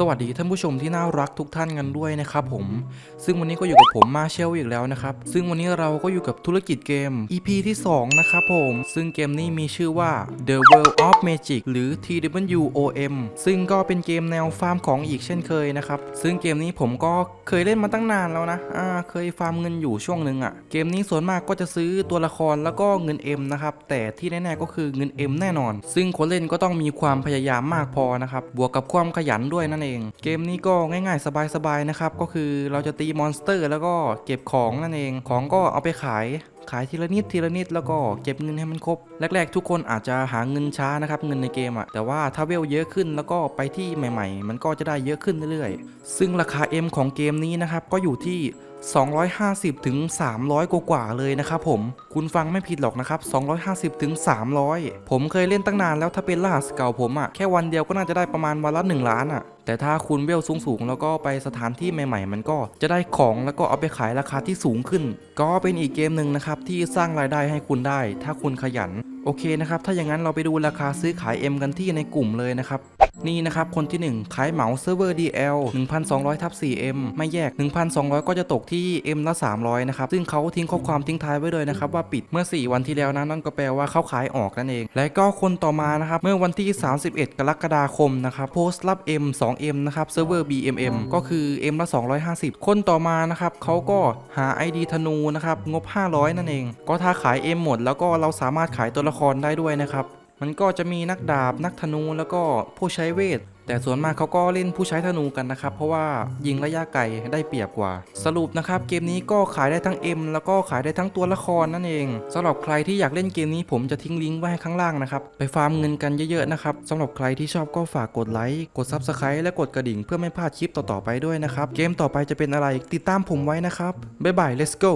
สวัสดีท่านผู้ชมที่น่ารักทุกท่านกันด้วยนะครับผม ซึ่งวันนี้ก็อยู่กับผมมาเชลอีกแล้วนะครับ ซึ่งวันนี้เราก็อยู่กับธุรกิจเกม EP ที่ 2 นะครับผม ซึ่งเกมนี้มีชื่อว่า The World of Magic หรือ TWOM ซึ่งก็เป็นเกมแนวฟาร์มของอีกเช่นเคยนะครับ ซึ่งเกมนี้ผมก็เคยเล่นมาตั้งนานแล้วนะ อ่า เคยฟาร์มเงินอยู่ช่วงหนึ่งอะ่ะ เกมนี้ส่วนมากก็จะซื้อตัวละครแล้วก็เงิน M นะครับ แต่ที่แน่ๆก็คือเงิน M แน่นอน ซึ่งคนเล่นก็ต้องมีความพยายามมากพอนะครับ บวกกับความขยันด้วยนั่นเองเกมนี้ก็ง่ายๆ สบายๆนะครับ ก็คือเราจะตีมอนสเตอร์ แล้วก็เก็บของนั่นเอง ของก็เอาไปขายขายทีละนิดทีละนิดแล้วก็เก็บเงินให้มันครบ แรก ๆ ทุกคนอาจจะหาเงินช้านะครับเงินในเกมอะแต่ว่าถ้าเวลเยอะขึ้นแล้วก็ไปที่ใหม่ ๆ มันก็จะได้เยอะขึ้นเรื่อยๆ ซึ่งราคา M ของเกมนี้นะครับก็อยู่ที่ 250ถึง300 กว่าๆเลยนะครับผมคุณฟังไม่ผิดหรอกนะครับ 250ถึง300 ผมเคยเล่นตั้งนานแล้วถ้าเป็นล่าสเก่าผมอะแค่วันเดียวก็น่าจะได้ประมาณวันละ1ล้านอะ แต่ถ้าคุณเวลสูงๆแล้วก็ไปสถานที่ใหม่ๆ มันก็จะได้ของแล้วก็เอาไปขายราคาที่สูงขึ้น ก็เป็นอีกเกมหนึ่งนะครับที่สร้างรายได้ให้คุณได้ ถ้าคุณขยัน โอเคนะครับ ถ้าอย่างนั้นเราไปดูราคาซื้อขาย M กันที่ในกลุ่มเลยนะครับ นี่นะครับ คนที่ 1 ขายเหมาเซิร์ฟเวอร์ DL 1,200ทับ 4M ไม่แยก 1,200 ก็จะตกที่ M ละ 300 นะครับ ซึ่งเขาทิ้งข้อความทิ้งท้ายไว้เลยนะครับ ว่าปิดเมื่อ 4 วันที่แล้วนะนั่นก็แปลว่าเขาขายออกนั่นเอง และก็คนต่อมานะครับ เมื่อวันที่ 31 กรกฎาคมนะครับโพสต์รับ M 2M นะครับเซิร์ฟเวอร์ BMM ก็คือ M ละ 250 คนต่อมานะครับเขาก็หา ID ธนูนะครับงบ 500 นั่นเอง ก็ถ้าขาย M หมดแล้วก็เราสามารถขายตัวละครได้ด้วยนะครับ มันก็จะมีนักดาบนักธนูแล้วก็ผู้ใช้เวท แต่ส่วนมากเขาก็เล่นผู้ใช้ธนูกันนะครับ เพราะว่ายิงระยะไกลได้เปรียบกว่า สรุปนะครับเกมนี้ก็ขายได้ทั้ง M แล้วก็ขายได้ทั้งตัวละครนั่นเองสำหรับใครที่อยากเล่นเกมนี้ผมจะทิ้งลิงก์ไว้ให้ข้างล่างนะครับ ไปฟาร์มเงินกันเยอะๆนะครับสำหรับใครที่ชอบก็ฝากกดไลค์กด Subscribe และกดกระดิ่งเพื่อไม่พลาดคลิปต่อๆไปด้วยนะครับเกมต่อไปจะเป็นอะไรติดตามผมไว้นะครับบ๊ายบาย let's go